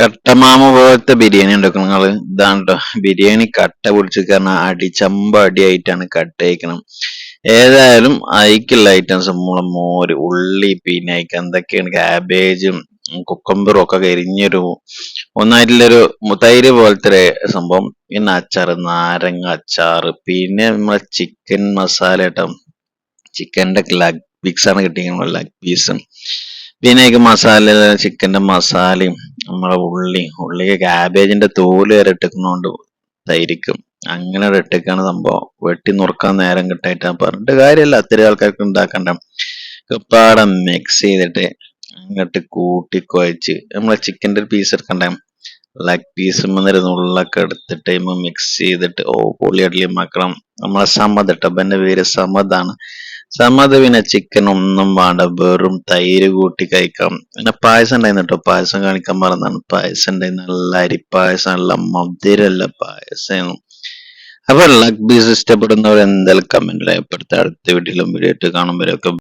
കട്ടമാമ പോലത്തെ ബിരിയാണി ഉണ്ടാക്കണം നിങ്ങൾ. ഇതാണ് കേട്ടോ ബിരിയാണി കട്ട പിടിച്ച് കാരണം അടിച്ചമ്പ അടിയായിട്ടാണ് കട്ട ഏതായാലും അയക്കുള്ള ഐറ്റംസ് നമ്മളെ മോര് ഉള്ളി പിന്നെ അയക്ക് എന്തൊക്കെയാണ് ക്യാബേജും കുക്കമ്പറും ഒക്കെ കരിഞ്ഞൊരു ഒന്നായിട്ടുള്ളൊരു തൈര് പോലത്തെ സംഭവം. പിന്നെ അച്ചാർ നാരങ്ങ അച്ചാർ പിന്നെ നമ്മളെ ചിക്കൻ മസാല കേട്ടോ ചിക്കന്റെ ലഗ് പീസാണ് കിട്ടിയിരിക്കുന്നത് പീസും പീസ് പിന്നെ അതിക്ക് മസാല ചിക്കന്റെ മസാലയും നമ്മളെ ഉള്ളി ഉള്ളിക്ക് ക്യാബേജിന്റെ തോൽ വരെ ഇട്ടിക്കുന്നോണ്ട് തൈരിക്കും അങ്ങനെ ഇട്ടേക്കാണ് സംഭവം. വെട്ടി നുറുക്കാൻ നേരം കിട്ടായിട്ട് പറഞ്ഞിട്ട് കാര്യമല്ല അത്തരം ആൾക്കാർക്ക് ഉണ്ടാക്കണ്ട. പാടെ മിക്സ് ചെയ്തിട്ട് അങ്ങോട്ട് കൂട്ടി കുഴച്ച് നമ്മളെ ചിക്കന്റെ ഒരു പീസ് എടുക്കണ്ടേ? ലെഗ് പീസ് ഉള്ളൊക്കെ എടുത്തിട്ട് മിക്സ് ചെയ്തിട്ട് ഓ പൊളിയടലി മക്കളും നമ്മളെ സമത് എന്റെ പേര് സമതാണ്. സമത് പിന്നെ ചിക്കൻ ഒന്നും വേണ്ട വെറും തൈര് കൂട്ടി കഴിക്കാം. പിന്നെ പായസം ഉണ്ടായിരുന്നു കേട്ടോ പായസം കാണിക്കാൻ മറന്നാണ്. പായസം ഉണ്ടായിരുന്നു നല്ല അരിപ്പായസം നല്ല മധുരല്ല പായസം അപ്പൊ ലഗ് ബീസ് ഇഷ്ടപ്പെടുന്നവർ എന്തായാലും കമന്റ് രേഖപ്പെടുത്തുക അടുത്ത വീട്ടിലും വീഡിയോ ഇട്ട് കാണുമ്പോഴൊക്കെ